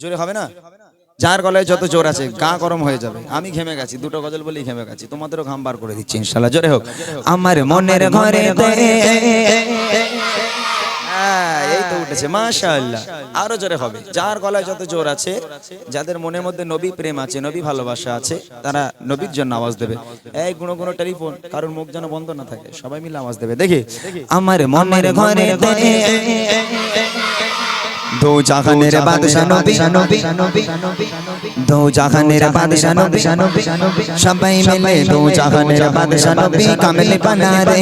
জোরে হবে না? যার গলায় যত জোর আছে গা গরম হয়ে যাবে। আমি ঘেমে গেছি দুটো গজল বলেই ঘেমে গেছি। তোমাদেরও ঘাম বার করে দিচ্ছি ইনশাল্লাহ। জোরে হোক। আমার মনের ঘরে হ্যাঁ, মাশাআল্লাহ। আরও জোরে হবে। যার গলায় যত জোর আছে যাদের মনের মধ্যে নবী প্রেম আছে নবী ভালোবাসা আছে তারা নবীর জন্য আওয়াজ দেবে। এই গুণ গুণ টেলিফোন কারোর মুখ যেন বন্ধ না থাকে সবাই মিলে আওয়াজ দেবে। দেখি আমার মনের ঘরে দো জাহানের বাদশা নবী দো জাহানের বাদশা নবী সবাই মিলে দো জাহানের বাদশা নবী কামলি বানা রে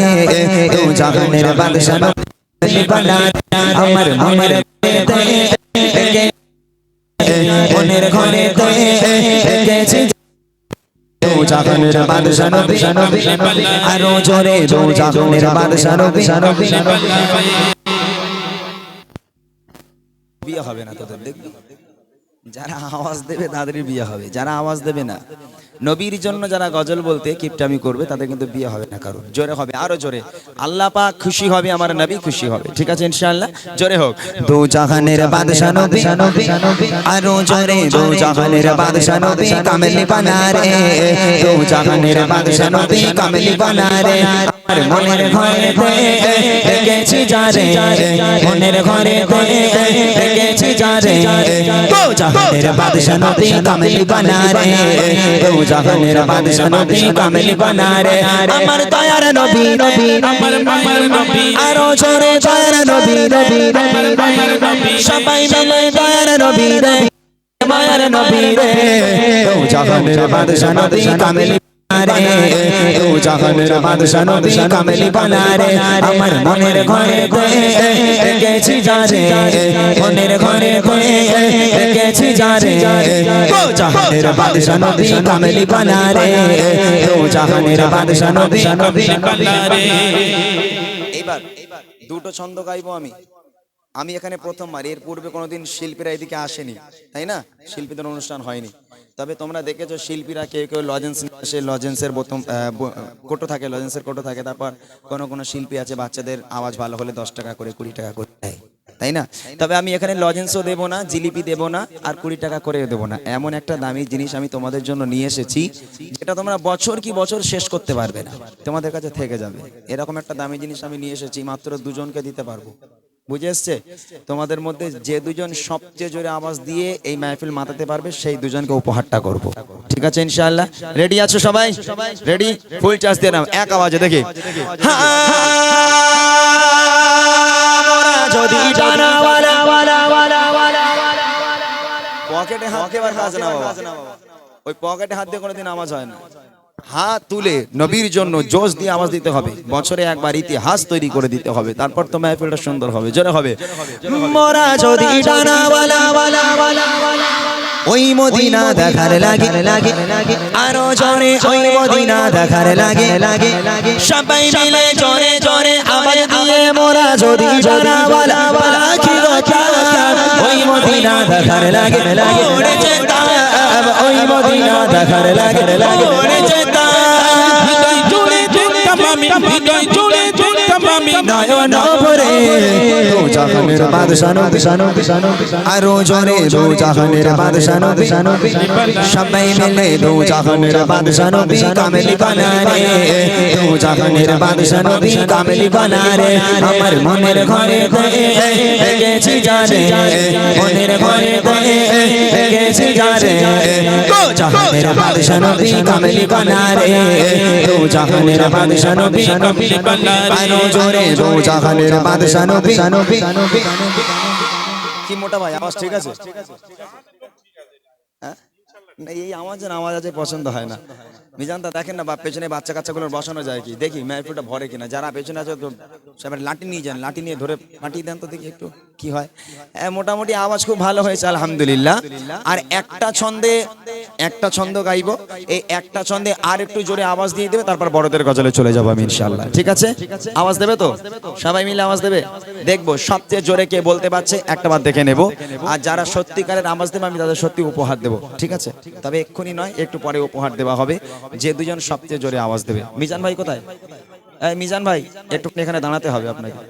দো জাহানের বাদশা নবী বানা আমার মনের মনের ঘরে গেছে দো জাহানের বাদশা নবী আরও জোরে দো জাহানের বাদশা নবী বিয়ে হবে না তোদের, দেখবি? যারা আওয়াজ দেবে তাদেরই বিয়ে হবে, যারা আওয়াজ দেবে না। নবীর জন্য যারা গজল বলতে কিপটামি করবে, তাদের কিন্তু বিয়ে হবে না কারণ জোরে হবে, আরও জোরে। আল্লাহ পাক খুশি হবে, আমার নবী খুশি হবে। ঠিক আছে ইনশাআল্লাহ? জোরে হোক। দো জাহানের বাদশা নবী, আরও জোরে। দো জাহানের বাদশা নবী, কামেলি বানা রে দো জাহানের বাদশা নবী, কামেলি বানা রে মনের ঘরে গেছি যারে, মনের ঘরে গেছি যারে। দো জাহানের বাদশা নবী, কামেলি বানা রে দো জাহানের বাদশা নবী কামিল বানা রে আমার দয়ার নবী নবী আমার মায়ের নবী। আরও জোরে দয়ার নবী নবী নবী। সবাই মিলে দয়ার নবী রে মায়ের নবী রে। জাহানের বাদশা নবী কামেলি রে ও জাহানের বাদশা নবী কামেলি বানা রে আমার মনের ঘরে গেছি যারে মনের ঘরে গেছি যারে ও জাহানের বাদশা নবী কামেলি বানা রে ও জাহানের বাদশা নবী বানারে এবার দুটো ছন্দ গাইবো আমি আমি এখানে প্রথমবার এর পূর্বে কোনোদিন শিল্পীরা এদিকে আসেনি তাই না শিল্পীদের অনুষ্ঠান হয়নি তবে তোমরা দেখেছ শিল্পীরা কেউ কেউ লজেন্স আসে লজেন্সের বোতম কোটো থাকে লজেন্সের কোটো থাকে, তারপর কোনো কোনো শিল্পী আছে, বাচ্চাদের আওয়াজ ভালো হলে দশ টাকা করে, কুড়ি টাকা করে দেয়, তাই না? তবে আমি এখানে লজেন্সও দেবো না, জিলিপি দেবো না, আর কুড়ি টাকা করে দেবো না। এমন একটা দামি জিনিস আমি তোমাদের জন্য নিয়ে এসেছি, যেটা তোমরা বছর কি বছর শেষ করতে পারবে না, তোমাদের কাছে থেকে যাবে। এরকম একটা দামি জিনিস আমি নিয়ে এসেছি, মাত্র দুজনকে দিতে পারব। বুঝে তোমাদের মধ্যে যে দুজন সবচেয়ে জোরে আওয়াজ দিয়ে এই মাহফিল মাতাতে পারবে সেই দুজনকে উপহারটা করব ঠিক আছে ইনশাআল্লাহ রেডি আছো সবাই রেডি ফুল চার্জ দিয়ে নাও এক আওয়াজে দেখি পকেটে ওই পকেটে হাত দিয়ে কোনোদিন আওয়াজ হয় না হাত তুলে নবীর জন্য জোশ দিয়ে আওয়াজ দিতে হবে। বছরে একবার ইতিহাস তৈরি করে দিতে হবে। তারপর তো মাহফিলটা সুন্দর হবে। জোরে হবে। মোরা যদি ওই মদিনা দেখার লাগে লাগে আরও জোরে, ওই মদিনা দেখার লাগে লাগে সবাই মিলে জোরে জোরে আওয়াজ দিয়ে মোরা যদি ডানাওয়ালা পাখি কথা ওই মদিনা দেখার লাগে লাগে ওরে ওই মদিনা দেখার লাগে। লাগে। ওরে যেতাম জুড়ে জুড়ে আমি দো জাহানের বাদশা নবী আরও জোরে দো জাহানের বাদশা নবী সবাই মিলে দো জাহানের বাদশা নবী কামেলি বানা রে দো জাহানের বাদশা নবী কামেলি বানা রে আমার মনের ঘরে গেছি জানে মনের ঘরে গেছি জানে দো জাহানের বাদশা নবী কামেলি বানা রে দো জাহানের বাদশা নবী আরও জোরে দো জাহানের নবী কি মোটা ভাই? আওয়াজ ঠিক আছে? হ্যাঁ? না এই আওয়াজ না আওয়াজ আছে পছন্দ হয় না। মিজানদা দেখেন না বা পেছনে বাচ্চা কাচ্চাগুলোর বসানো যায় কি? দেখি মেহফিলটা ভরে কিনা। যারা পেছনে আছে তো সবাই লাঠি নিয়ে যান লাঠি নিয়ে ধরে ফাটিয়ে দেন তো দেখি একটু কি হ্যাঁ, মোটামুটি আওয়াজ খুব ভালো হয়েছে আলহামদুলিল্লাহ। আর একটা ছন্দে একটা ছন্দ গাইবো। এই একটা ছন্দে আর একটু জোরে আওয়াজ দিয়ে দেবে তারপর বড়দের গজলে চলে যাব আমি ইনশাল্লাহ ঠিক আছে? আওয়াজ দেবে তো? সবাই মিলে আওয়াজ দেবে? দেখব সবচেয়ে জোরে কে বলতে পারছে একটা বার দেখে নেব। আর যারা সত্যিকারের আওয়াজ দেবে আমি তাদের সত্যি উপহার দেবো। ঠিক আছে? তবে এক্ষুনি নয় একটু পরে উপহার দেওয়া হবে। যে দুজন সবচেয়ে জোরে আওয়াজ দেবে। মিজান ভাই কোথায়? মিজান ভাই একটু এখানে দাঁড়াতে হবে আপনাকে।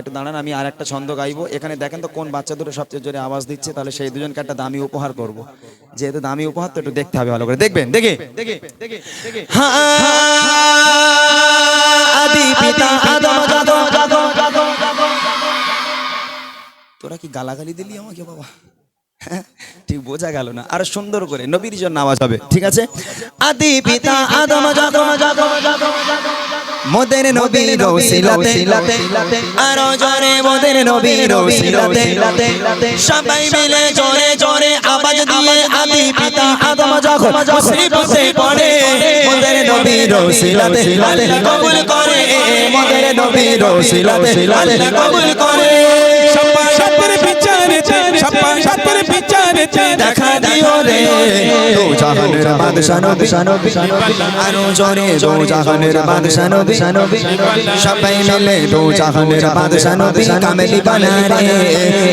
একটু দাঁড়ান আমি আর একটা ছন্দ গাইবো। এখানে দেখেন তো কোন বাচ্চা দুটো সবচেয়ে জোরে আওয়াজ দিচ্ছে তাহলে সেই দুজনকে একটা দামি উপহার করব। যেহেতু দামি উপহার তো একটু দেখতে হবে ভালো করে। দেখবেন দেখে। জাদম তোরা কি গালাগালি দিলি আমাকে বাবা? হ্যাঁ, ঠিক বোঝা গেল না। আর সুন্দর করে নবীর জন্য আওয়াজ হবে, ঠিক আছে? আদি পিতা আদম জাদম মোদের নবীর রসিলাতে আর জোরে মোদের নবীর রসিলাতে সবাই মিলে জোরে জোরে আওয়াজ দিয়ে আদি পিতা আদম যখন মুসিবতে পড়ে, মোদের নবীর রসিলাতে আল্লাহ কবুল করে, মোদের নবীর রসিলাতে আল্লাহ কবুল করে। সপ্পা, সপ্পের বিচারে সপ্পা, সপ্পের বিচারে দেখা দিও রে দো জাহানের বাদশা নবী আরও জোরে দো জাহানের বাদশা নবী সবাই মিলে দো জাহানের বাদশা নবী কামেলি বানা রে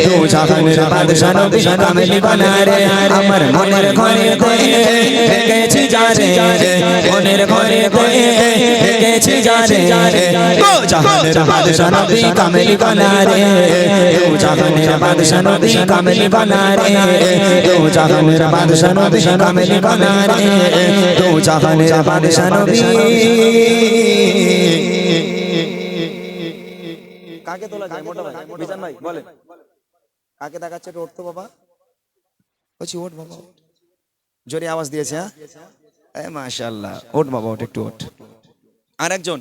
দো জাহানের বাদশা নবী কামেলি বানা রে আমার মনের ঘরে দেখেছি জানে মনের ঘরে দেখেছি জানে দো জাহানের বাদশা নবী কামেলি বানা রে দো জাহানের বাদশা নবী কামেলি বানা রে দো জাহানের বাদশা নবী, কামেলি বানা রে দো জাহানের বাদশা নবী। কাকে তোলা যায়? মোটা ভাই বিজান ভাই, বলেন। কাকে দেখাচ্ছে একটু উঠতো বাবা। বলছি, ওঠ বাবা, ওঠ। জোরে আওয়াজ দিয়েছে হ্যাঁ? এ মাশাআল্লাহ, ওঠ বাবা, ওঠ, একটু ওঠ। আরেকজন।